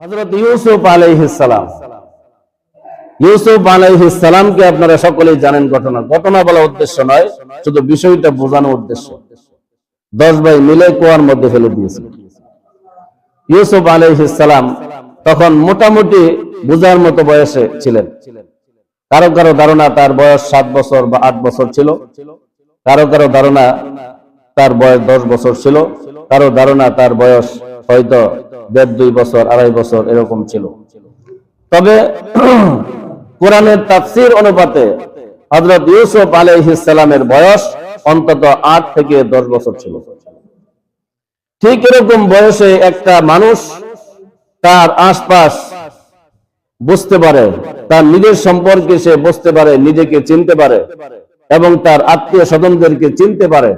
হজরত ইউসুফ আলাইহিসালাম ইউসুফ আলাইহিসালামকে আপনারা সকলেই জানেন ঘটনা। ঘটনা বলা উদ্দেশ্য নয়, শুধু বিষয়টা উদ্দেশ্য। দশ ভাই মিলে কুয়ার মধ্যে ফেলে ইউসুফ আলাইহিসালাম তখন মোটামুটি বোঝার মতো বয়সে ছিলেন। কারও কারও ধারণা তার বয়স সাত বছর বা আট বছর ছিল। কারও কারও ধারণা তার বয়স দশ বছর ছিল। কারও ধারণা তার বয়স হয়তো দেড়, দুই বছর, আড়াই বছর এরকম ছিল। তবে কোরআনের তাফসির অনুপাতে হজরত ইউসুফ আলাইহিসালামের বয়স অন্তত আট থেকে দশ বছর ছিল। ঠিক এরকম বয়সে একটা মানুষ তার আশপাশ বুঝতে পারে, তার নিজের সম্পর্কে সে বুঝতে পারে, নিজেকে চিনতে পারে এবং তার আত্মীয় স্বজনদেরকে চিনতে পারে,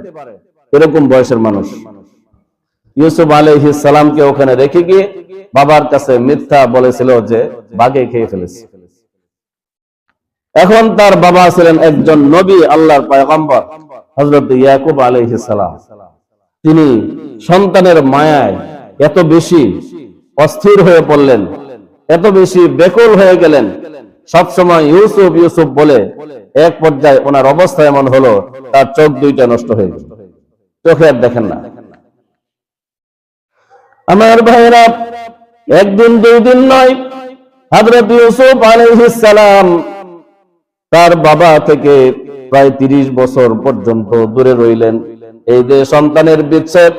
এরকম বয়সের মানুষ। ইউসুফ আলহ সালামকে ওখানে রেখে গিয়ে বাবার কাছে মিথ্যা বলেছিল যে বাঘে খেয়ে ফেলেছে। এখন তার বাবা ছিলেন একজন নবী, আল্লাহর পয়গম্বর হজরত ইয়াকুব আলহ সালাম। তিনি সন্তানের মায়ায় এত বেশি অস্থির হয়ে পড়লেন, এত বেশি বেকুল হয়ে গেলেন। সব সময় ইউসুফ ইউসুফ বলে এক পর্যায়ে ওনার অবস্থা এমন হলো, তার চোখ দুইটা নষ্ট হয়ে গেল। চোখে আর দেখেন না। আমার ভাইরা একদিন দুই দিন নয় হজরত ইউসুফ সালাম তার বাবা থেকে প্রায় তিরিশ বছর পর্যন্ত দূরে রইলেন। এই যে সন্তানের বিচ্ছেদ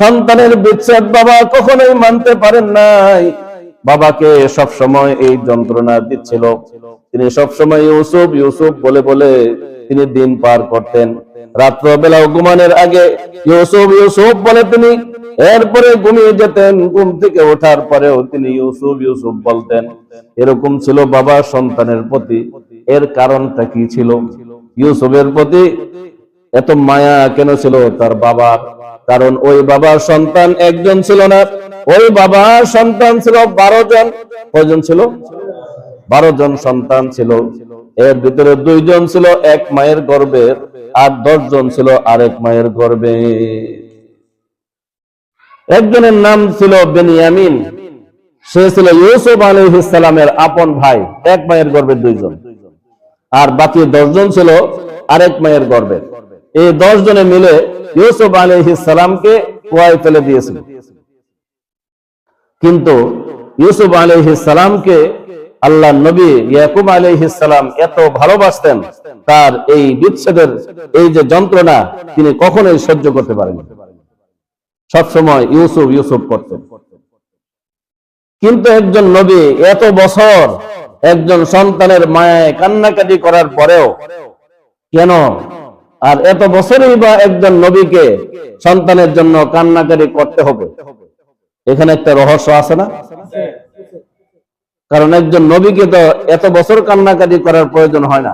সন্তানের বিচ্ছেদ বাবা কখনোই মানতে পারেন নাই। বাবাকে সব সময় এই যন্ত্রণা দিচ্ছিল। তিনি সব সময় ইউসুফ ইউসুফ বলে বলে তিনি দিন পার করতেন। রাত্রবেলা ঘুমানোর আগে ইউসুফ ইউসুফ বলে তিনি, এরপরে ঘুমিয়ে যেতেন, ঘুম থেকে ওঠার পরেও তিনি ইউসুফ ইউসুফ বলতেন, এরকম ছিল বাবা সন্তানের প্রতি, এর কারণটা কি ছিল? ইউসুফের প্রতি এত মায়া কেন ছিল তার বাবার? কারণ ওই বাবার সন্তান একজন ছিল না, ওই বাবার সন্তান ছিল বারো জন। কয়জন ছিল? বারো জন সন্তান ছিল। এর ভিতরে দুইজন ছিল এক মায়ের গর্বে আর দশ জন ছিল আরেক মায়ের গর্বে একজনের নাম ছিল বেনিয়ামিন। সে ছিল ইউসুফ আলহিসের আপন ভাই, এক মায়ের গর্বের দুইজন। আর বাকি দশজন ছিল আরেক মায়ের গর্বের এই দশ জনে মিলে ইউসুফ আলহিসামকে কুয়ায় ফেলে দিয়েছিল। কিন্তু ইউসুফ আলহিসামকে আল্লাহ নবী ইয়াকুব আলহিসাম এত ভালোবাসতেন তার এই বিচ্ছেদের, এই যে যন্ত্রণা তিনি কখনোই সহ্য করতে পারেন সবসময় ইউসুফ ইউসুফ করতেন। কিন্তু একজন নবী এত বছর একজন সন্তানের মায়ায় কান্নাকাটি করার পরেও কেন? আর এত বছরই বা একজন নবীকে সন্তানের জন্য কান্নাকাটি করতে হবে। এখানে একটা রহস্য আছে না? কারণ একজন নবীকে তো এত বছর কান্নাকাটি করার প্রয়োজন হয় না।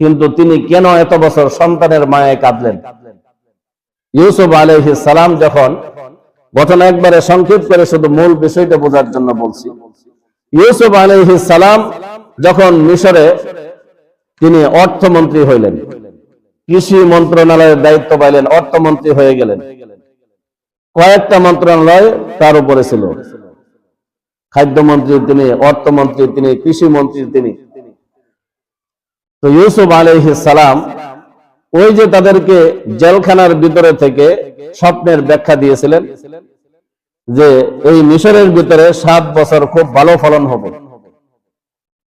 কিন্তু তিনি কেন এত বছর সন্তানের মায়ায় কাঁদলেন? ইউসুফ আলহ সালাম যখন ঘটনা একবারে সংক্ষেপ করে শুধু মূল বিষয়টা বোঝার জন্য বলছি। ইউসুফ আলহ সালাম যখন মিশরে তিনি অর্থমন্ত্রী হইলেন, কৃষি মন্ত্রণালয়ের দায়িত্ব পাইলেন, অর্থমন্ত্রী হয়ে গেলেন। কয়েকটা মন্ত্রণালয় তার উপরে ছিল। খাদ্যমন্ত্রী তিনি অর্থমন্ত্রী তিনি কৃষি মন্ত্রী তিনি। তো ইউসুফ আলহ সালাম ওই যে তাদেরকে জেলখানার ভিতরে থেকে স্বপ্নের ব্যাখ্যা দিয়েছিলেন যে এই মিশরের ভিতরে সাত বছর খুব ভালো ফলন হবে।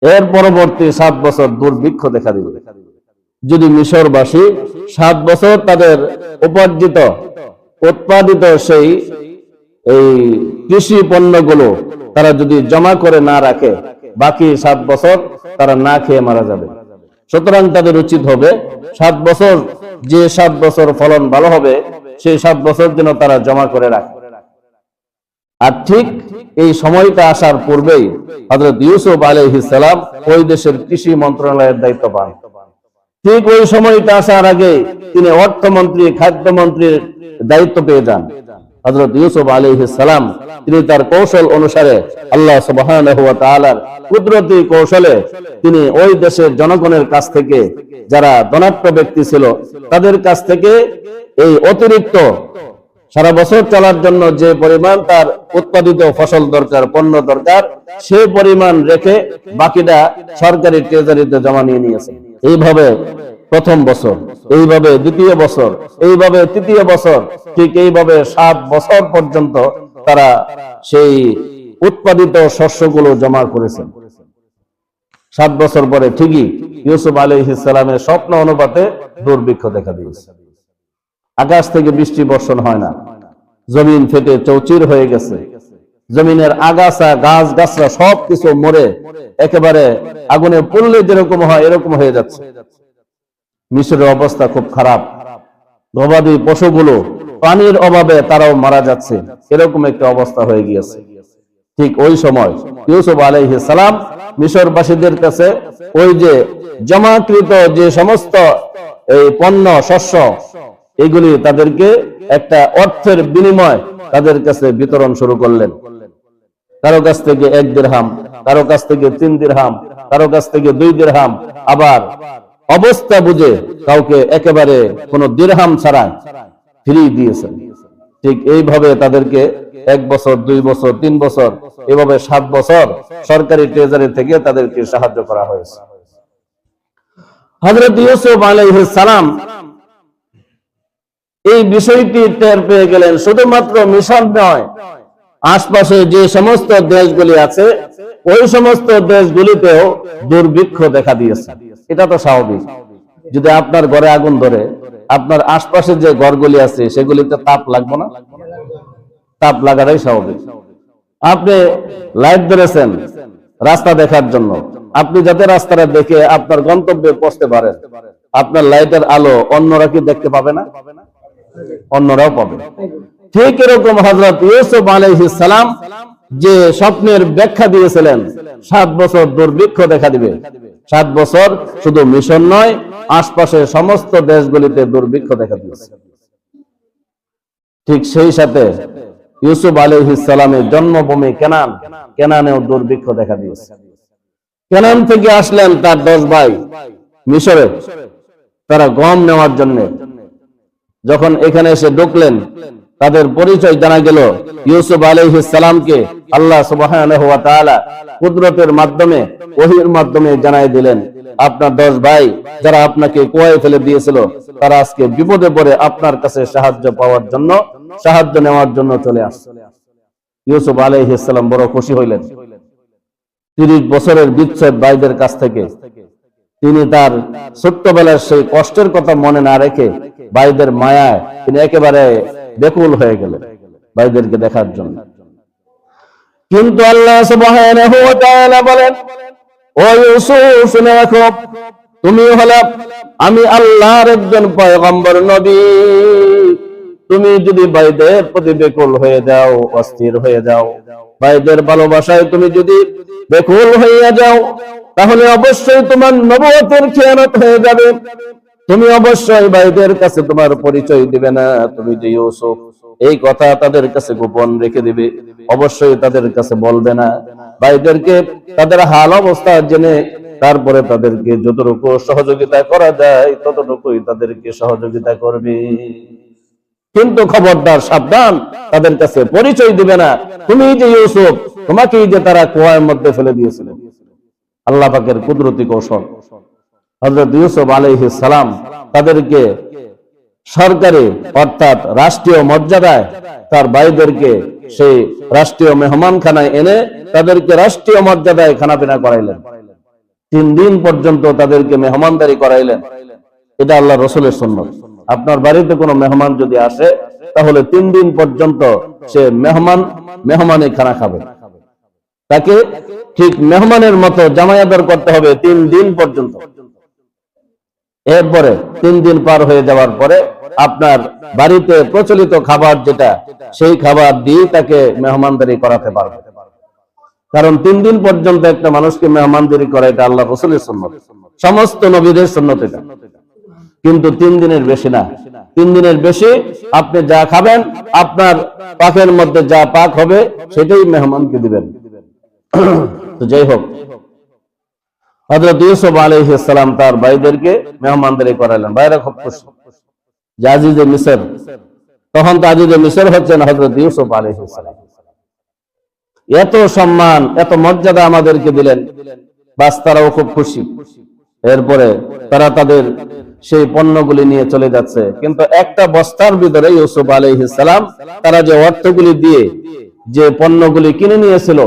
এর পরবর্তী সাত বছর দুর্ভিক্ষ দেখা দিবে। যদি মিশরবাসী সাত বছর তাদের উপার্জিত, উৎপাদিত সেই এই কৃষি পণ্যগুলো তারা যদি জমা করে না রাখে, বাকি সাত বছর তারা না খেয়ে মারা যাবে। সুতরাং তাদের উচিত হবে সাত বছর, যে সাত বছর ফলন ভালো হবে, সেই সাত বছর যেন তারা জমা করে রাখে। আর ঠিক এই সময়টা আসার পূর্বেই হজরত ইউসুফ আলহিসাম ওই দেশের কৃষি মন্ত্রণালয়ের দায়িত্ব পান। ঠিক ওই সময়টা আসার আগে তিনি অর্থমন্ত্রী, খাদ্যমন্ত্রীর দায়িত্ব পেয়ে যান। হজরত ইউসুফ আলহিসাম তিনি তার কৌশল অনুসারে আল্লাহ সুবাহ কুদরতি কৌশলে তিনি ওই দেশের জনগণের কাছ থেকে যারা ধনাত্ম ব্যক্তি ছিল, তাদের কাছ থেকে এই অতিরিক্ত সারা বছর চলার জন্য যে পরিমাণ তার উৎপাদিত ফসল দরকার, পণ্য দরকার সে পরিমাণ রেখে বাকিটা সরকারি ট্রেজারিতে জমা নিয়ে নিয়েছে। এইভাবে প্রথম বছর, এইভাবে দ্বিতীয় বছর, এইভাবে তৃতীয় বছর, ঠিক এইভাবে সাত বছর পর্যন্ত তারা সেই উৎপাদিত শস্যগুলো জমা করেছেন। সাত বছর পরে ঠিকই ইউসুফ আলী ইসলামের স্বপ্ন অনুপাতে দুর্ভিক্ষ দেখা দিয়েছে। আকাশ থেকে বৃষ্টি বর্ষণ হয় না। জমিন ফেটে চৌচির হয়ে গেছে। জমিনের আগাছা গাছ গাছরা সবকিছু মরে, একেবারে আগুনে পড়লে যেরকম হয়, এরকম হয়ে যাচ্ছে। মিশরের অবস্থা খুব খারাপ। গবাদি পশুগুলো পানির অভাবে তারাও মারা যাচ্ছে। এরকম একটা অবস্থা হয়ে গিয়েছে। ঠিক ওই সময় ইউসুফ আলাইহিস সালাম মিশরবাসীদের কাছে ওই যে জমাকৃত যে সমস্ত এই পণ্য, শস্য, এগুলি তাদেরকে একটা অর্থের বিনিময় তাদের কাছে বিতরণ শুরু করলেন। কারও কাছ থেকে এক দিরহাম কারও কাছ থেকে তিন দিরহাম কারও কাছ থেকে দুই দিরহাম আবার অবস্থা বুঝে কাউকে একেবারে কোনো দিরহাম ছাড়া ফ্রি দিয়েছেন। ঠিক এইভাবে তাদেরকে এক বছর, দুই বছর, তিন বছর, এভাবে সাত বছর সরকারি ট্রেজারি থেকে তাদেরকে সাহায্য করা হয়েছে। হজরত ইউসুফ সালাম এই বিষয়টি টের পেয়ে গেলেন, শুধুমাত্র মিশন নয় আশপাশে যে সমস্ত দেশগুলি আছে, ওই সমস্ত দেশগুলিতেও দুর্ভিক্ষ দেখা দিয়েছে। এটা তো স্বাভাবিক। যদি আপনার ঘরে আগুন ধরে, আপনার আশপাশে যে ঘরগুলি আছে, সেগুলিতে তাপ লাগবে না? তাপ লাগাটাই স্বাভাবিক। আপনি লাইট ধরেছেন রাস্তা দেখার জন্য। আপনি যাতে রাস্তাটা দেখে আপনার গন্তব্যে পৌঁছতে পারেন, আপনার লাইটের আলো অন্যরা কি দেখতে পাবে না? অন্যরাও পাবে। ঠিক এরকম হজরত ইউসুফ আলাইহিস সালাম যে স্বপ্নের ব্যাখ্যা দিয়েছিলেন, সাত বছর দুর্ভিক্ষ দেখা দিবে। সাত বছর শুধু মিশন নয়, আশপাশের সমস্ত দেশগুলিতে দুর্ভিক্ষ দেখা দিয়েছে। ঠিক সেই সাথে ইউসুফ আলাইহিস সালামের জন্মভূমি কেনান, কেনানেও দুর্ভিক্ষ দেখা দিয়েছে। কেনান থেকে আসলেন তার দশ ভাই মিশরে। তারা গম নেওয়ার জন্য। যখন এখানে এসে ঢুকলেন তাদের পরিচয় জানা গেল। ইউসুফ আলাইহিস সালামকে আল্লাহ সুবহানাহু কুদরতের মাধ্যমে, ওহীর মাধ্যমে জানাই দিলেন। আপনার দশ ভাই যারা আপনাকে কুয়ায় ফেলে দিয়েছিল, তারা আজকে বিপদে পড়ে আপনার কাছে সাহায্য পাওয়ার জন্য, সাহায্য নেওয়ার জন্য চলে আসছে। ইউসুফ আলাইহিস সালাম বড় খুশি হইলেন। তিরিশ বছরের বিচ্ছেদ ভাইদের কাছ থেকে তিনি তার ছোট্টবেলার সেই কষ্টের কথা মনে না রেখে ভাইদের মায়ায় তিনি একেবারে বেকুল হয়ে গেলেন ভাইদেরকে দেখার জন্য। কিন্তু আল্লাহ বলেন, ও ইউসুফ শুনে তুমি হলে আমি আল্লাহর একজন পয়গম্বর নবী। তুমি যদি ভাইদের প্রতি বেকুল হয়ে যাও, অস্থির হয়ে যাও, ভাইদের ভালোবাসায় তুমি যদি বেকুল হইয়া যাও, তাহলে অবশ্যই তোমার নবতের খেয়ানত হয়ে যাবে। তুমি অবশ্যই ভাইদের কাছে তোমার পরিচয় দিবে না, তুমি যে ইউসুফ, এই কথা তাদের কাছে গোপন রেখে দিবে। অবশ্যই তাদের কাছে বলবে না। ভাইদেরকে তাদের হাল অবস্থা জেনে তারপরে তাদেরকে যতটুকু সহযোগিতা করা যায়, ততটুকুই তাদেরকে সহযোগিতা করবে। কিন্তু খবরদার সাবধান, তাদের কাছে পরিচয় দিবে না। তুমি যে ইউসুফ, তোমাকেই যে তারা কুয়ার মধ্যে ফেলে দিয়েছিলেন আল্লাহ পাকের কুদরতি কৌশল। হজরত ইউসুফ আলাইহিস সালাম তাদেরকে সরকারি অর্থাৎ রাষ্ট্রীয় মর্যাদায় তার ভাইদেরকে সেই রাষ্ট্রীয় মেহমানখানায় এনে তাদেরকে রাষ্ট্রীয় মর্যাদায় খানাপিনা করাইলেন। তিন দিন পর্যন্ত তাদেরকে মেহমানদারি করাইলেন। এটা আল্লাহ রসুলের সন্ন্যত আপনার বাড়িতে কোনো মেহমান যদি আসে, তাহলে তিন দিন পর্যন্ত সে মেহমান মেহমানে খানা খাবে। তাকে ঠিক মেহমানের মতো জামায়াদার করতে হবে তিন দিন পর্যন্ত। এরপরে তিন দিন পার হয়ে যাওয়ার পরে আপনার বাড়িতে প্রচলিত খাবার যেটা, সেই খাবার দিয়ে তাকে মেহমানদারি করাতে পারবে। কারণ তিন দিন পর্যন্ত একটা মানুষকে মেহমানদারি করা এটা আল্লাহ রসুলের সন্ন্যত সমস্ত নবীদের সন্ন্যত এটা। কিন্তু তিন দিনের বেশি না। তিন দিনের বেশি আপনি যা খাবেন, আপনার পাকের মধ্যে যা পাক হবে, সেটাই মেহমানকে দিবেন। তো যাই হোক হজরত ইউসুফ তার ভাইদেরকে মেহমানদারি করাইলেন ভাইরা খুব খুশি। মিসর তখন তাজিদে মিশর হচ্ছেন হজরত ইউসুফ এত সম্মান, এত মর্যাদা আমাদেরকে দিলেন। বাস তারাও খুব খুশি। এরপরে তারা তাদের সেই পণ্যগুলি নিয়ে চলে যাচ্ছে। কিন্তু একটা বস্তার ভিতরে ইউসুফ আলহিসাম তারা যে অর্থগুলি দিয়ে যে পণ্যগুলি কিনে নিয়েছিল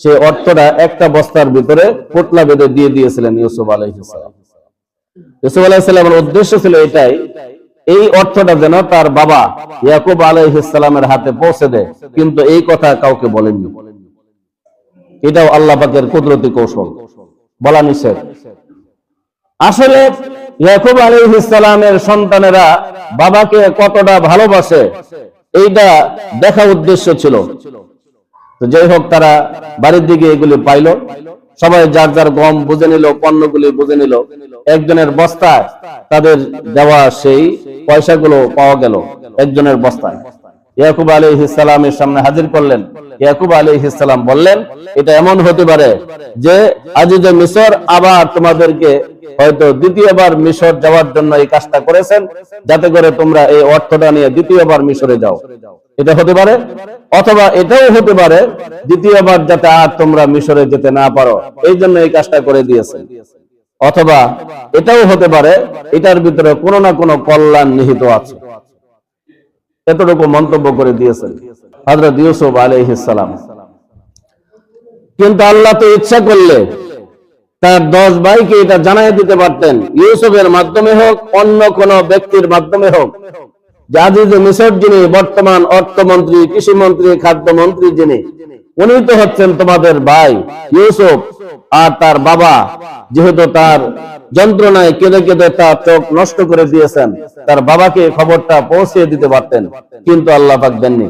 সেই অর্থটা একটা বস্তার ভিতরে পোটলা বেঁধে দিয়ে দিয়েছিলেন ইউসুফ আলহিসাম ইউসুফ আলাহিসাল্লামের উদ্দেশ্য ছিল এটাই, এই অর্থটা যেন তার বাবা ইয়াকুব আলাইহিসসালামের হাতে পৌঁছে দেয়, কিন্তু এই কথা কাউকে বলেননি। এটাও আল্লাহ পাকের কুদরতি কৌশল। বলা নিষেধ। আসলে ইয়াকুব আলাইহিসসালামের সন্তানেরা বাবাকে কতটা ভালোবাসে, এইটা দেখা উদ্দেশ্য ছিল। তো যাই হোক, তারা বাড়ির দিকে এগুলি পাইলো। সবাই যার যার গম বুঝে নিল, পণ্যগুলি বুঝে নিল। একজনের বস্তায় তাদের দেওয়া সেই পয়সাগুলো পাওয়া গেল একজনের বস্তায়। ইয়াকুব আলী ইসালামের সামনে হাজির করলেন। ইয়াকুব আলী ইসালাম বললেন, এটা এমন হতে পারে যে আজিজে মিশর আবার তোমাদেরকে হয়তো দ্বিতীয়বার মিশর যাওয়ার জন্য এই কাজটা করেছেন। যাতে করে তোমরা এই অর্থটা নিয়ে দ্বিতীয়বার মিশরে যাও। এটা হতে পারে? অথবা এটাও হতে পারে, দ্বিতীয়বার যাতে আর তোমরা মিশরে যেতে না পারো। এই জন্য এই কাজটা করে দিয়েছে। অথবা এটাও হতে পারে, এটার ভিতরে কোনো না কোনো কল্যাণ নিহিত আছে। এতটুকু মন্তব্য করে দিয়েছেন হজরত ইউসুফ আলহিসাম কিন্তু আল্লাহ তো ইচ্ছা করলে তার দশ ভাইকে এটা জানাই দিতে পারতেন। ইউসুফের মাধ্যমে হোক, অন্য কোন ব্যক্তির মাধ্যমে হোক। জাজিজ মিশর যিনি, বর্তমান অর্থমন্ত্রী, কৃষিমন্ত্রী, খাদ্যমন্ত্রী যিনি, উনি তো হচ্ছেন তোমাদের ভাই ইউসুফ আর তার বাবা, যেহেতু তার যন্ত্রণায় কেঁদে কেঁদে তার চোখ নষ্ট করে দিয়েছেন, তার বাবাকে খবরটা পৌঁছে দিতে পারতেন, কিন্তু আল্লাহ পাক দেননি।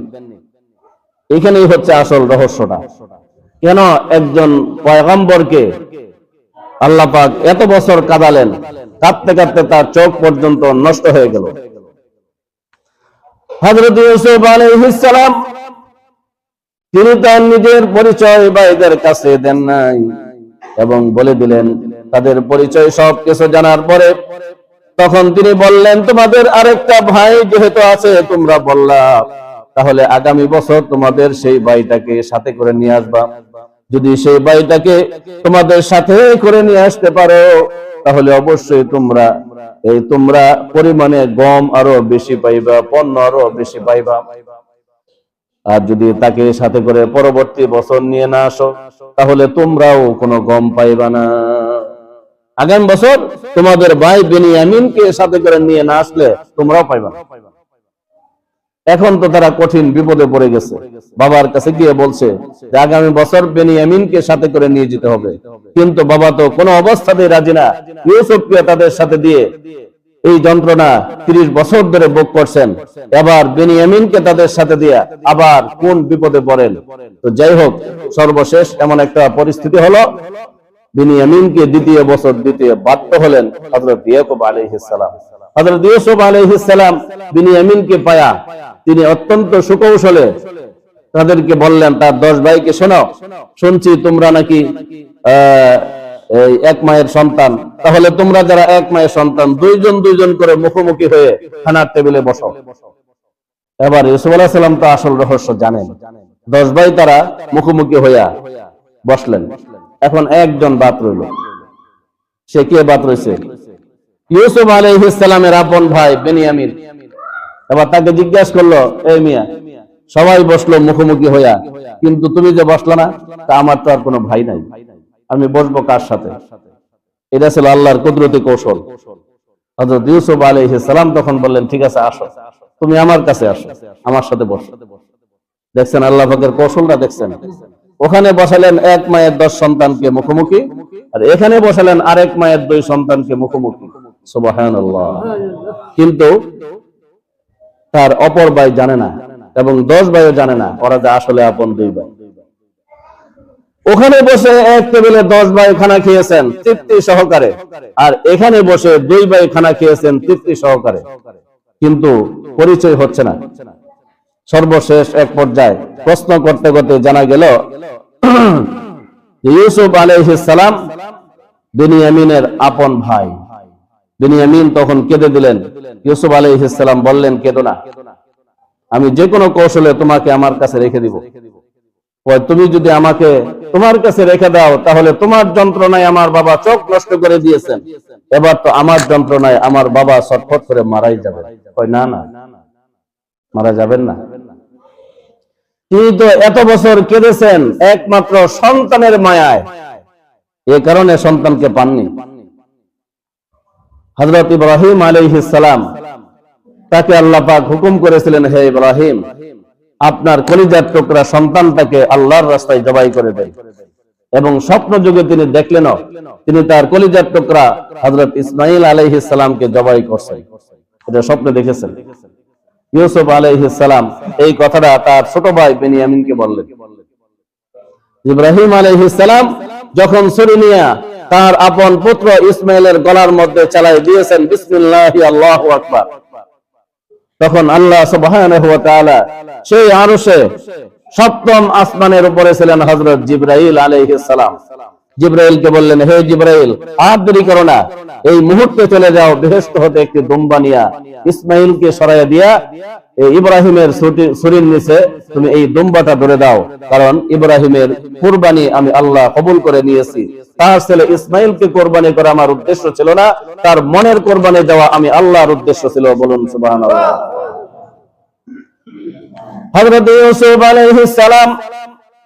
এখানেই হচ্ছে আসল রহস্যটা। কেন একজন পয়গম্বরকে আল্লাহ পাক এত বছর কাঁদালেন, কাঁদতে কাঁদতে তার চোখ পর্যন্ত নষ্ট হয়ে গেল। হজরত ইউসুফ আলাইহিসসালাম তিনি তার নিজের পরিচয় ভাইদের কাছে দেন নাই এবং বলে দিলেন, তাদের পরিচয় সব কিছু জানার পরে তখন তিনি বললেন, তোমাদের আরেকটা ভাই যেহেতু আছে, তোমরা বললা, তাহলে আগামী বছর তোমাদের সেই ভাইটাকে সাথে করে নিয়ে আসবা। যদি সেই ভাইটাকে তোমাদের সাথে করে নিয়ে আসতে পারো, তাহলে অবশ্যই তোমরা এই তোমরা পরিমাণে গম আরও বেশি পাইবা, পণ্য আরও বেশি পাইবা। আর যদি তাকে সাথে করে পরবর্তী বছর নিয়ে না আসো, তাহলে তোমরাও কোনো গম পাইবা না। আগামী বছর তোমাদের ভাই বেনিয়ামিনকে সাথে করে নিয়ে না আসলে তোমরাও পাইবা না। এখন তো তারা কঠিন বিপদে পড়ে গেছে। বাবার কাছে গিয়ে বলছে যে আগামী বছর বেনিয়ামিনকে সাথে করে নিয়ে যেতে হবে। কিন্তু বাবা তো কোনো অবস্থাতেই রাজি না। ইউসুফকে তাদের সাথে দিয়ে এই যন্ত্রণা তিরিশ বছর ধরে ভোগ করছেন। এবার বেনিয়ামিনকে তাদের সাথে দিয়া আবার কোন বিপদে পড়েন? তো যাই হোক, সর্বশেষ এমন একটা পরিস্থিতি হলো, বিনিয়ামিনকে দ্বিতীয় বছর দ্বিতীয় বাধ্য হলেন হজরত ইয়াকুব আলাইহিসসালাম হজরত ইউসুফ আলাইহিসসালাম বিনিয়ামিনকে পায়া তিনি অত্যন্ত সুকৌশলে তাদেরকে বললেন তার দশ ভাইকে শোনো। শুনছি তোমরা নাকি এক মায়ের সন্তান। তাহলে তোমরা যারা এক মায়ের সন্তান, দুইজন দুইজন করে মুখোমুখি হয়ে খানার টেবিলে বসো। এবার ইউসুফ আলাহ সাল্লাম তো আসল রহস্য জানেন। দশ ভাই তারা মুখোমুখি হইয়া বসলেন। এখন একজন বাদ রইল। সে কে বাদ রয়েছে ইউসুফ আলাইহিসসালামের আপন ভাই বেনিয়ামিন। এবার তাকে জিজ্ঞাসা করল, এই মিয়া, সবাই বসল মুখোমুখি হইয়া, কিন্তু তুমি যে বসলা না, তা আমার তো আর কোনো ভাই নাই। আমি বসবো কার সাথে? এটা ছিল আল্লাহর কুদরতি কৌশল। হযরত ইউসুফ তখন বললেন, ঠিক আছে, আসো। তুমি আমার কাছে আসো, আমার সাথে বসো। দেখছেন আল্লাহ কৌশলটা দেখছেন। ওখানে বসালেন এক মায়ের দশ সন্তানকে মুখোমুখি, আর এখানে বসালেন আরেক মায়ের দুই সন্তানকে মুখোমুখি। কিন্তু তার অপর ভাই জানে না এবং দশ ভাইও জানে না, ওরা যে আসলে আপন দুই ভাই। ওখানে বসে এক টেবিলে দশ ভাই খানা খেয়েছেন, তৃপ্তি সহকারে। আর এখানে বসে দুই ভাই খানা খেয়েছেন, তৃপ্তি সহকারে। কিন্তু পরিচয় হচ্ছে না। সর্বশেষ এক পর্যায়ে প্রশ্ন করতে করতে জানা গেল ইউসুফ আলাইহিস সালাম বিনিয়ামিনের আপন ভাই। বিনিয়ামিন তখন কেঁদে দিলেন। ইউসুফ আলাইহিস সালাম বললেন, কেঁদো না। আমি যে কোনো কৌশলে তোমাকে আমার কাছে রেখে দিব। তুমি যদি আমাকে তোমার কাছে রেখে দাও, তাহলে তোমার যন্ত্রণায় আমার বাবা চোখ নষ্ট করে দিয়েছেন। এবার তো আমার যন্ত্রণায় আমার বাবা ছটফট করে মারাই যাবে। না না। মারা যাবেন না। তিনি তো এত বছর কেঁদেছেন, একমাত্র সন্তানের মায়ায়। এ কারণে সন্তানকে পাননি। হজরত ইব্রাহিম আলাইহিস সালাম, তাকে আল্লাহ পাক হুকুম করেছিলেন, হে ইব্রাহিম, আপনার কলিজার টুকরা সন্তানটাকে আল্লাহর রাস্তায় জবাই করে দেন এবং স্বপ্ন যুগে তিনি দেখলেন, তিনি তার কলিজার টুকরা হজরত ইসমাইল আলাইহিস সালামকে জবাই করছেন এটা স্বপ্নে দেখেছেন? ইউসুফ আলাইহিস সালাম এই কথাটা তার ছোট ভাই বেনিয়ামিনকে বললেন। ইব্রাহিম আলাইহিস সালাম যখন ছুরি নিয়ে তার আপন পুত্র ইসমাইলের গলার মধ্যে চালাই দিয়েছেন, বিসমিল্লাহি আল্লাহু আকবার। তখন আল্লাহ তাআলা সেই আরশে সপ্তম আসমানের উপরে ছিলেন হযরত জিবরাইল আলাইহিস সালাম। জিব্রাইলকে বললেন, হে জিব্রাইল, আর দেরি করো না। এই মুহূর্তে চলে যাও, বেহেশত হতে একটি দুম্বা নিয়া ইসমাইলকে সরাইয়া দিয়া ইব্রাহিমের ছুরির নিচে তুমি এই দুম্বাটা ধরে দাও। কারণ ইব্রাহিমের কুরবানি আমি আল্লাহ কবুল করে নিয়েছি। তার ছেলে ইসমাইলকে কোরবানি করা আমার উদ্দেশ্য ছিল না। তার মনের কোরবানি দেওয়া আমি আল্লাহর উদ্দেশ্য ছিল বলুন সালাম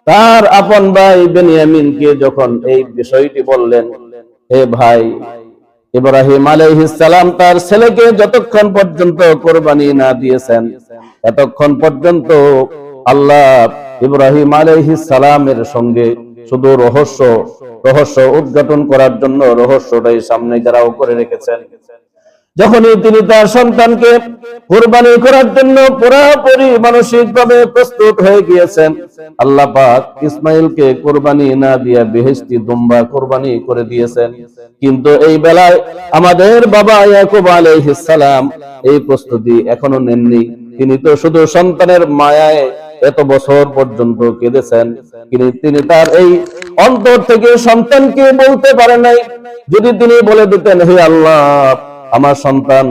তার আপন ভাই বেনিয়ামিনকে যখন এই বিষয়টি বললেন, হে ভাই ইব্রাহিম সালাম তার ছেলেকে যতক্ষণ পর্যন্ত কোরবানি না দিয়েছেন, এতক্ষণ পর্যন্ত আল্লাহ ইব্রাহিম সালামের সঙ্গে শুধু রহস্য রহস্য উদ্ঘাটন করার জন্য রহস্যটাই সামনে ঘেরাও করে রেখেছেন। যখনই তিনি তার সন্তানকে কোরবানি করার জন্য পুরোপুরি মানসিকভাবে প্রস্তুত হয়ে গিয়েছেন, আল্লাহ পাক ইসমাইলকে কোরবানি না দিয়া বেহেশতি দুম্বা কোরবানি করে দিয়েছেন। কিন্তু এই বেলায় আমাদের বাবা ইয়াকুব আলাইহিস এই প্রস্তুতি এখনও নেননি। তিনি তো শুধু সন্তানের মায়ায় এত বছর পর্যন্ত কেঁদেছেন। তিনি তিনি তার এই অন্তর থেকে সন্তানকে বলতে পারেন নাই। যদি তিনি বলে দিতেন, হে আল্লাহ আমার সন্তান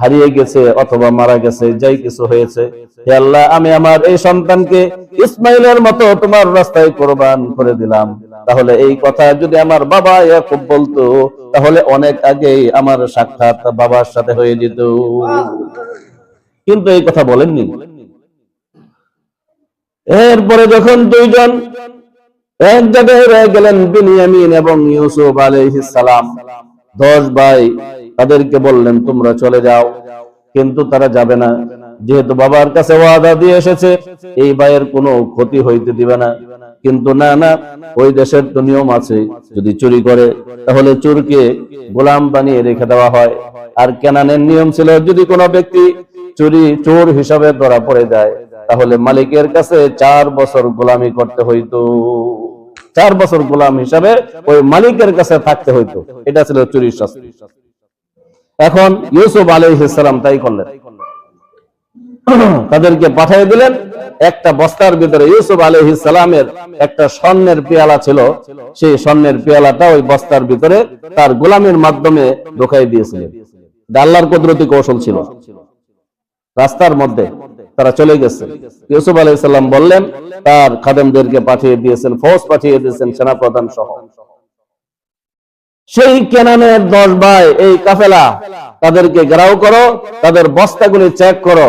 হারিয়ে গেছে অথবা মারা গেছে, যাই কিছু হয়েছে, হে আল্লাহ, আমি আমার এই সন্তানকে ইসমাইলের মতো তোমার রাস্তায় কোরবান করে দিলাম। তাহলে এই কথা যদি আমার বাবা ইয়াকুব বলতো, তাহলে অনেক আগেই আমার সাক্ষাৎ বাবার সাথে হয়ে যেত। কিন্তু এই কথা বলেননি। এরপরে যখন দুইজন এক জায়গায় রয়ে গেলেন বিনিয়ামিন এবং ইউসুফ আলাইহিস সালাম, দশ ভাই তাদেরকে বললেন, তোমরা চলে যাও। কিন্তু তারা যাবে না। যেহেতু বাবার কাছে ওয়াদা দিয়ে এসেছে, এই ভাইয়ের কোনো ক্ষতি হইতে দিবে না। কিন্তু না না, ওই দেশের তো নিয়ম আছে, যদি চুরি করে, তাহলে চোরকে গোলাম বানিয়ে রেখে দেওয়া হয়। আর কেনানের নিয়ম ছিল, যদি কোনো ব্যক্তি চুরি, চোর হিসাবে ধরা পড়ে যায়, তাহলে মালিকের কাছে চার বছর গোলামি করতে হইতো। চার বছর গোলাম হিসাবে ওই মালিকের কাছে থাকতে হইতো। এটা ছিল চুরির শাস্তি। এখন ইউসুফ আলাইহিসসালাম তাই করলেন। তাদেরকে পাঠিয়ে দিলেন, একটা বস্তার ভিতরে ইউসুফ আলাইহিসসালামের একটা স্বর্ণের পেয়ালা ছিল। সেই স্বর্ণের পেয়ালাটা ওই বস্তার ভিতরে তার গোলামের মাধ্যমে ঢোকাই দিয়েছিলেন। আল্লাহর কুদরতি কৌশল ছিল। রাস্তার মধ্যে তারা চলে গেছে। ইউসুফ আলাইসাল্লাম বললেন, তার খাদেমদেরকে পাঠিয়ে দিয়েছেন, ফৌজ পাঠিয়ে দিয়েছেন, সেনাপ্রধান সহ। সেই কেনানের দশ ভাই এই কাফেলা, তাদেরকে ঘেরাও করো, তাদের বস্তাগুলি চেক করো।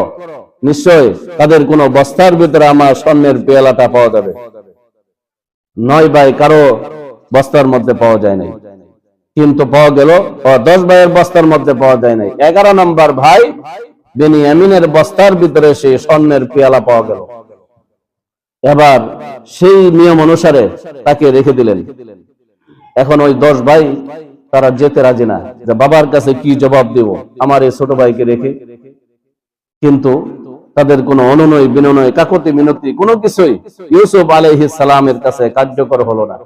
নিশ্চয় তাদের কোন বস্তার ভিতরে আমার স্বর্ণের পেয়ালাটা পাওয়া যাবে। নয় ভাই কারও বস্তার মধ্যে পাওয়া যায় নাই। কিন্তু পাওয়া গেল দশ ভাইয়ের বস্তার মধ্যে পাওয়া যায় নাই। এগারো নম্বর ভাই বেনিয়ামিনের বস্তার ভিতরে সেই স্বর্ণের পেয়ালা পাওয়া গেল। এবার সেই নিয়ম অনুসারে তাকে রেখে দিলেন। এখন ওই দশ ভাই, তারা যেতে রাজি না। যে বাবার কাছে কি জবাব দেব? আমার এই ছোট ভাইকে রেখে। কিন্তু তাদের কোনো অনুনয়, বিনয়, কাকতি, মিনতি, কোনো কিছুই ইউসুফ আলাইহিস সালামের কাছে কার্যকর হলো না।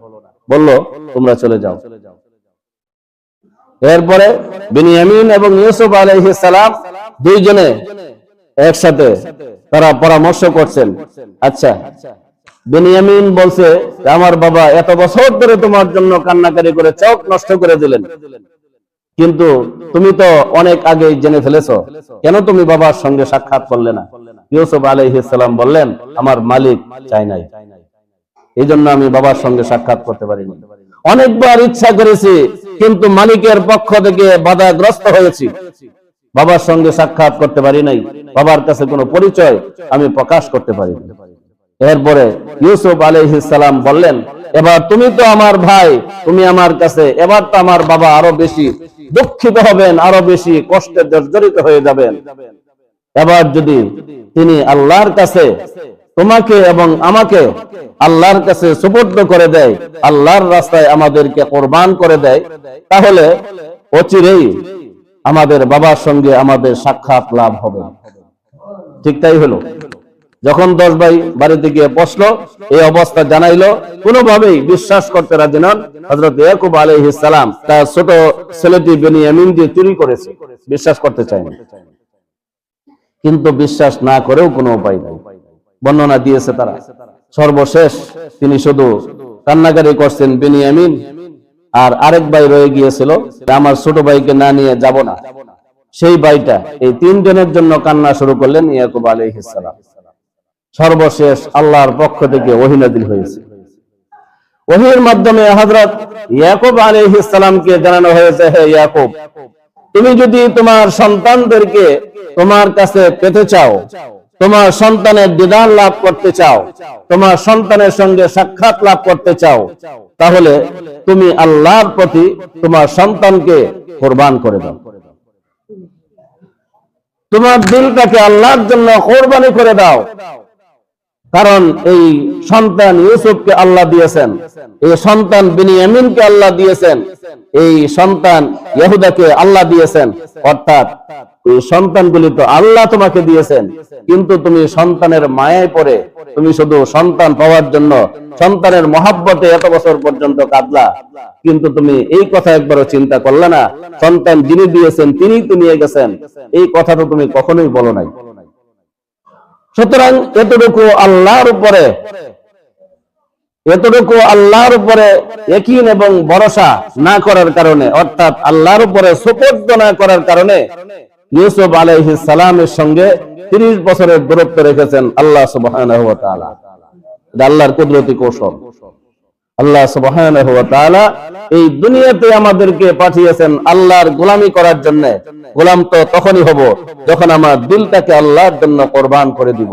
বলল, তোমরা চলে যাও। এরপরে বিনিয়ামিন এবং ইউসুফ আলাইহিস সালাম দুইজনে একসাথে তারা পরামর্শ করছেন। আচ্ছা বেনিয়ামিন বলছে আমার বাবা এত বছর ধরে তোমার জন্য কান্নাকারি করে চোখ নষ্ট করে দিলেন। কিন্তু তুমি তো অনেক আগে জেনে ফেলেছো। কেন তুমি বাবার সঙ্গে সাক্ষাৎ করলে না? ইউসুফ আলাইহিসসালাম বললেন, আমার মালিক চাই নাই। এই জন্য আমি বাবার সঙ্গে সাক্ষাৎ করতে পারিনি। অনেকবার ইচ্ছা করেছি, কিন্তু মালিকের পক্ষ থেকে বাধাগ্রস্ত হয়েছি। বাবার সঙ্গে সাক্ষাৎ করতে পারি নাই। বাবার কাছে কোনো পরিচয় আমি প্রকাশ করতে পারি এরপরে ইউসুফ আলাইহিসসালাম বললেন, এবার তুমি তো আমার ভাই, তুমি আমার কাছে, এবার তো আমার বাবা আরও বেশি দুঃখিত হবেন, আরও বেশি কষ্টে জর্জরিত হয়ে যাবেন। এবার যদি তিনি আল্লাহর কাছে তোমাকে এবং আমাকে আল্লাহর কাছে সুপর্দ করে দেয়, আল্লাহর রাস্তায় আমাদেরকে কোরবান করে দেয়, তাহলে অচিরেই আমাদের বাবার সঙ্গে আমাদের সাক্ষাৎ লাভ হবে। ঠিক তাই হলো। যখন দশ ভাই বাড়িতে গিয়ে বসল, এই অবস্থা জানাইলো, কোনোভাবেই বিশ্বাস করতে রাজি নন। হজরত ইয়াকুব আলাইহিস সালাম তার ছোট ছেলেটি বেনিয়ামিন দিয়ে চুরি করেছে। বিশ্বাস করতে চায়নি। কিন্তু বিশ্বাস না করেও কোনো উপায় নেই। বর্ণনা দিয়েছে তারা, সর্বশেষ তিনি শুধু কান্নাকারি করছেন বেনিয়ামিন, আর আরেক ভাই রয়ে গিয়েছিল আমার ছোট ভাইকে না নিয়ে যাব না। সেই ভাইটা এই তিনজনের জন্য কান্না শুরু করলেন ইয়াকুব আলাইহিস সালাম। সর্বশেষ আল্লাহর পক্ষ থেকে ওহিনাদিল হয়েছে। ওহির মাধ্যমে হযরত ইয়াকুব আলাইহিস সালামকে জানানো হয়েছে, হে ইয়াকুব, তুমি যদি তোমার সন্তানদেরকে তোমার কাছে পেতে চাও, তোমার সন্তানের দিদান লাভ করতে চাও, তোমার সন্তানের সঙ্গে সাক্ষাৎ লাভ করতে চাও, তাহলে তুমি আল্লাহর প্রতি তোমার সন্তানকে কোরবান করে দাও। তোমার দিলটাকে আল্লাহর জন্য কোরবানি করে দাও। কারণ এই সন্তান ইউসুফকে আল্লাহ দিয়েছেন। এই সন্তান বিনিয়ামিনকে আল্লাহ দিয়েছেন। এই সন্তান ইহুদাকে আল্লাহ দিয়েছেন। অর্থাৎ এই সন্তানগুলি তো আল্লাহ তোমাকে দিয়েছেন। কিন্তু তুমি সন্তানের মায়ায় পড়ে, তুমি শুধু সন্তান পাওয়ার জন্য, সন্তানের মহাব্বতে এত বছর পর্যন্ত কাঁদলা। কিন্তু তুমি এই কথা একবারও চিন্তা করলে না। সন্তান যিনি দিয়েছেন তিনি তো নিয়ে গেছেন। এই কথাটা তুমি কখনোই বলো নাই। সুতরাং এতটুকু আল্লাহর উপরে, এতটুকু আল্লাহর উপরে একিন এবং ভরসা না করার কারণে, অর্থাৎ আল্লাহর উপরে সুপর্দ না করার কারণে ইউসুফ আলহ সালামের সঙ্গে 30 বছরের দূরত্ব রেখেছেন আল্লাহ এটা আল্লাহর কুদরতি কৌশল। আল্লাহ সুবহান এই দুনিয়াতে আমাদেরকে পাঠিয়েছেন আল্লাহর গোলামি করার জন্য। গোলাম তো তখনই হব যখন আমার দিলটাকে আল্লাহর জন্য কোরবান করে দিব।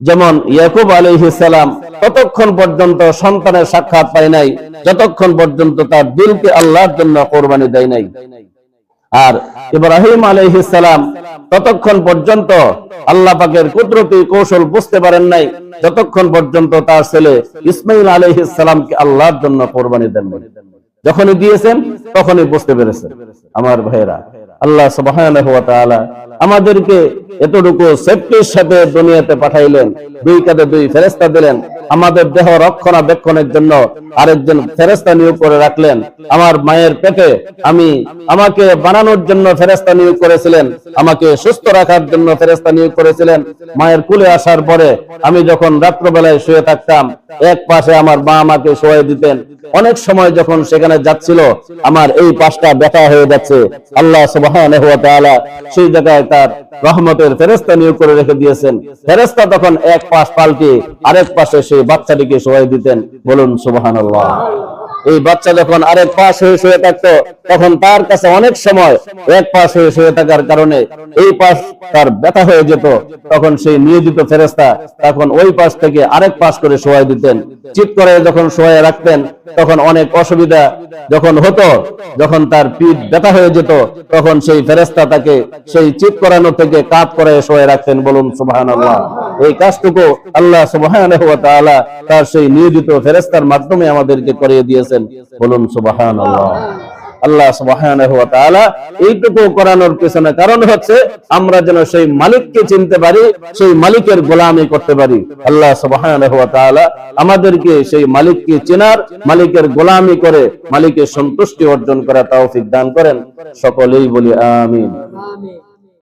যেমন ইয়াকুব সালাম ততক্ষণ পর্যন্ত সন্তানের সাক্ষাৎ পায় নাই, যতক্ষণ পর্যন্ত তার দিলকে আল্লাহর জন্য কোরবানি দেয় নাই। আর ইব্রাহিম আলহিসাম ততক্ষণ পর্যন্ত আল্লাহ পাকের কুদরতি কৌশল বুঝতে পারেন নাই যতক্ষণ পর্যন্ত তার ছেলে ইসমাইল আলহিসামকে আল্লাহর জন্য কোরবানি দেন নাই। যখনই দিয়েছেন, তখনই বুঝতে পেরেছেন আমার ভাইয়েরা আল্লাহ তাআলা আমাদেরকে এতটুকু সেফটির সাথে দুনিয়াতে পাঠাইলেন। দুই কাঁধে দুই ফেরেস্তা দিলেন। আমাদের দেহ রক্ষণাবেক্ষণের জন্য আরেকজন ফেরেস্তা নিয়োগ করে রাখলেন। আমার মায়ের পেটে আমি আমাকে বানানোর জন্য ফেরেস্তা নিয়োগ করেছিলেন। আমাকে সুস্থ রাখার জন্য ফেরেস্তা নিয়োগ করেছিলেন। মায়ের কুলে আসার পরে আমি যখন রাত্রবেলায় শুয়ে থাকতাম, এক পাশে আমার মা আমাকে শোয়াই দিতেন। অনেক সময় যখন সেখানে যাচ্ছিল, আমার এই পাশটা ব্যথা হয়ে যাচ্ছে। আল্লাহ সুবহানাহু ওয়া সেই জায়গায় তার রহমতের ফেরেস্তা নিয়োগ করে রেখে দিয়েছেন। ফেরেস্তা তখন এক পাশ পাল্টে আরেক পাশে সেই বাচ্চাটিকে সবাই দিতেন। বলুন সুবহানাল্লাহ। এই বাচ্চা যখন আরেক পাশ হয়ে শুয়ে থাকতো, তখন তার কাছে অনেক সময় এক পাশ হয়ে শুয়ে থাকার কারণে এই পাশ তার ব্যথা হয়ে যেত। তখন সেই নিয়োজিত ফেরেস্তা তখন ওই পাশ থেকে আরেক পাশ করে শোয়াই দিতেন। চিৎ করে যখন শোয়াই রাখতেন, তখন অনেক অসুবিধা যখন হতো, যখন তার পিঠ ব্যথা হয়ে যেত, তখন সেই ফেরেস্তা তাকে সেই চিৎ করানো থেকে কাত করে শোয়ে রাখতেন বলুন সুবহানাল্লাহ। এই কাজটুকু আল্লাহ সুবহানাহু ওয়া তার সেই নিয়োজিত ফেরেস্তার মাধ্যমে আমাদেরকে করিয়ে দিয়েছেন, বলুন সুবহানাল্লাহ। আল্লাহ এইটুকু করানোর পেছনে কারণ হচ্ছে আমরা যেন সেই মালিককে চিনতে পারি, সেই মালিকের গোলামি করতে পারি। আল্লাহ আমাদেরকে সেই মালিককে চেনার, মালিকের গোলামি করে, মালিকের সন্তুষ্টি অর্জন করা তৌফিক দান করেন। সকলেই বলি আমিন।